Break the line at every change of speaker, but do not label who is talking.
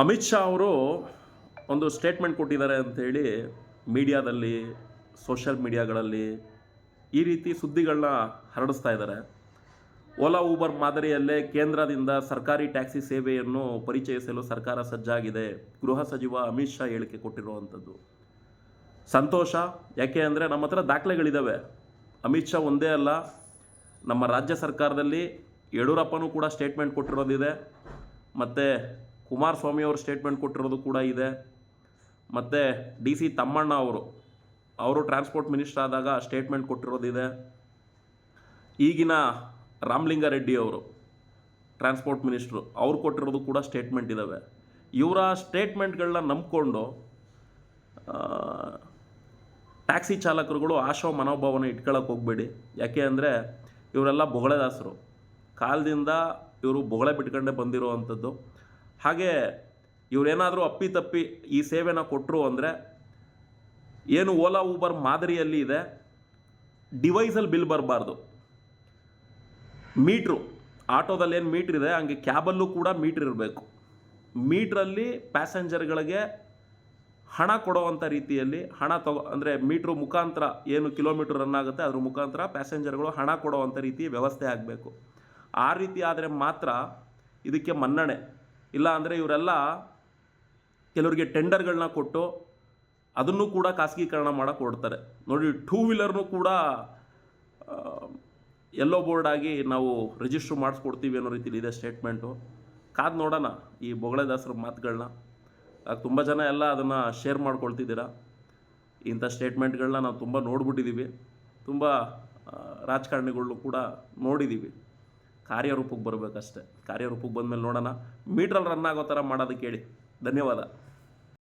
ಅಮಿತ್ ಶಾ ಅವರು ಒಂದು ಸ್ಟೇಟ್ಮೆಂಟ್ ಕೊಟ್ಟಿದ್ದಾರೆ ಅಂಥೇಳಿ ಮೀಡಿಯಾದಲ್ಲಿ ಸೋಷಿಯಲ್ ಮೀಡಿಯಾಗಳಲ್ಲಿ ಈ ರೀತಿ ಸುದ್ದಿಗಳನ್ನ ಹರಡಿಸ್ತಾ ಇದ್ದಾರೆ. ಓಲಾ, ಊಬರ್ ಮಾದರಿಯಲ್ಲೇ ಕೇಂದ್ರದಿಂದ ಸರ್ಕಾರಿ ಟ್ಯಾಕ್ಸಿ ಸೇವೆಯನ್ನು ಪರಿಚಯಿಸಲು ಸರ್ಕಾರ ಸಜ್ಜಾಗಿದೆ. ಗೃಹ ಸಚಿವ ಅಮಿತ್ ಶಾ ಹೇಳಿಕೆ ಕೊಟ್ಟಿರುವಂಥದ್ದು. ಸಂತೋಷ, ಯಾಕೆ ಅಂದರೆ ನಮ್ಮ ಹತ್ರ ದಾಖಲೆಗಳಿದ್ದಾವೆ ಅಮಿತ್ ಶಾ ಒಂದೇ ಅಲ್ಲ, ನಮ್ಮ ರಾಜ್ಯ ಸರ್ಕಾರದಲ್ಲಿ ಯಡಿಯೂರಪ್ಪನೂ ಕೂಡ ಸ್ಟೇಟ್ಮೆಂಟ್ ಕೊಟ್ಟಿರೋದಿದೆ. ಮತ್ತು ಕುಮಾರಸ್ವಾಮಿ ಅವರು ಸ್ಟೇಟ್ಮೆಂಟ್ ಕೊಟ್ಟಿರೋದು ಕೂಡ ಇದೆ. ಮತ್ತು ಡಿ ಸಿ ತಮ್ಮಣ್ಣ ಅವರು ಅವರು ಟ್ರಾನ್ಸ್ಪೋರ್ಟ್ ಮಿನಿಸ್ಟರ್ ಆದಾಗ ಸ್ಟೇಟ್ಮೆಂಟ್ ಕೊಟ್ಟಿರೋದಿದೆ ಈಗಿನ ರಾಮಲಿಂಗಾರೆಡ್ಡಿ ಅವರು ಟ್ರಾನ್ಸ್ಪೋರ್ಟ್ ಮಿನಿಸ್ಟ್ರು ಅವ್ರು ಕೊಟ್ಟಿರೋದು ಕೂಡ ಸ್ಟೇಟ್ಮೆಂಟ್ ಇದ್ದಾವೆ ಇವರ ಸ್ಟೇಟ್ಮೆಂಟ್ಗಳನ್ನ ನಂಬಿಕೊಂಡು ಟ್ಯಾಕ್ಸಿ ಚಾಲಕರುಗಳು ಆಶೋ ಮನೋಭಾವನೆ ಇಟ್ಕೊಳ್ಳೋಕೆ ಹೋಗಬೇಡಿ. ಯಾಕೆ ಅಂದರೆ ಇವರೆಲ್ಲ ಬೊಗಳೆದಾಸರು. ಕಾಲದಿಂದ ಇವರು ಬೊಗಳೆ ಬಿಟ್ಕೊಂಡೇ ಬಂದಿರುವಂಥದ್ದು. ಹಾಗೆ ಇವರೇನಾದರೂ ಅಪ್ಪಿತಪ್ಪಿ ಈ ಸೇವೆನ ಕೊಟ್ಟರು ಅಂದರೆ ಏನು ಓಲಾ, ಊಬರ್ ಮಾದರಿಯಲ್ಲಿ ಇದೆ. ಡಿವೈಸಲ್ಲಿ ಬಿಲ್ ಬರಬಾರ್ದು. ಮೀಟ್ರು, ಆಟೋದಲ್ಲಿ ಏನು ಮೀಟ್ರ್ ಇದೆ, ಹಂಗೆ ಕ್ಯಾಬಲ್ಲೂ ಕೂಡ ಮೀಟ್ರ್ ಇರಬೇಕು. ಮೀಟ್ರಲ್ಲಿ ಪ್ಯಾಸೆಂಜರ್ಗಳಿಗೆ ಹಣ ಕೊಡುವಂಥ ರೀತಿಯಲ್ಲಿ, ಹಣ ತಗೋ, ಅಂದರೆ ಮೀಟ್ರ್ ಮುಖಾಂತರ ಏನು ಕಿಲೋಮೀಟ್ರ್ ರನ್ ಆಗುತ್ತೆ, ಅದ್ರ ಮುಖಾಂತರ ಪ್ಯಾಸೆಂಜರ್ಗಳು ಹಣ ಕೊಡುವಂಥ ರೀತಿ ವ್ಯವಸ್ಥೆ ಆಗಬೇಕು. ಆ ರೀತಿ ಆದರೆ ಮಾತ್ರ ಇದಕ್ಕೆ ಮನ್ನಣೆ. ಇಲ್ಲ ಅಂದರೆ ಇವರೆಲ್ಲ ಕೆಲವರಿಗೆ ಟೆಂಡರ್ಗಳನ್ನ ಕೊಟ್ಟು ಅದನ್ನು ಕೂಡ ಖಾಸಗೀಕರಣ ಮಾಡೋಕೆ ಹೊರಡ್ತಾರೆ. ನೋಡಿ ಟೂ ವೀಲರ್ನು ಕೂಡ ಎಲ್ಲೋ ಬೋರ್ಡ್ ಆಗಿ ನಾವು ರಿಜಿಸ್ಟ್ರ್ ಮಾಡಿಸ್ಕೊಡ್ತೀವಿ ಅನ್ನೋ ರೀತಿಲಿ ಇದೆ ಸ್ಟೇಟ್ಮೆಂಟು ಕಾದು ನೋಡೋಣ ಈ ಬೊಗಳೆದಾಸರ ಮಾತುಗಳನ್ನ ತುಂಬ ಜನ ಎಲ್ಲ ಅದನ್ನು ಶೇರ್ ಮಾಡ್ಕೊಳ್ತಿದ್ದೀರಾ. ಇಂಥ ಸ್ಟೇಟ್ಮೆಂಟ್ಗಳನ್ನ ನಾವು ತುಂಬ ನೋಡ್ಬಿಟ್ಟಿದ್ದೀವಿ ತುಂಬ ರಾಜಕಾರಣಿಗಳನ್ನೂ ಕೂಡ ನೋಡಿದ್ದೀವಿ ಕಾರ್ಯರೂಪಕ್ಕೆ ಬರಬೇಕಷ್ಟೆ. ಕಾರ್ಯರೂಪಕ್ಕೆ ಬಂದಮೇಲೆ ನೋಡೋಣ. ಮೀಟ್ರಲ್ಲಿ ರನ್ ಆಗೋ ಥರ ಮಾಡೋದಕ್ಕೆ ಹೇಳಿ. ಧನ್ಯವಾದ.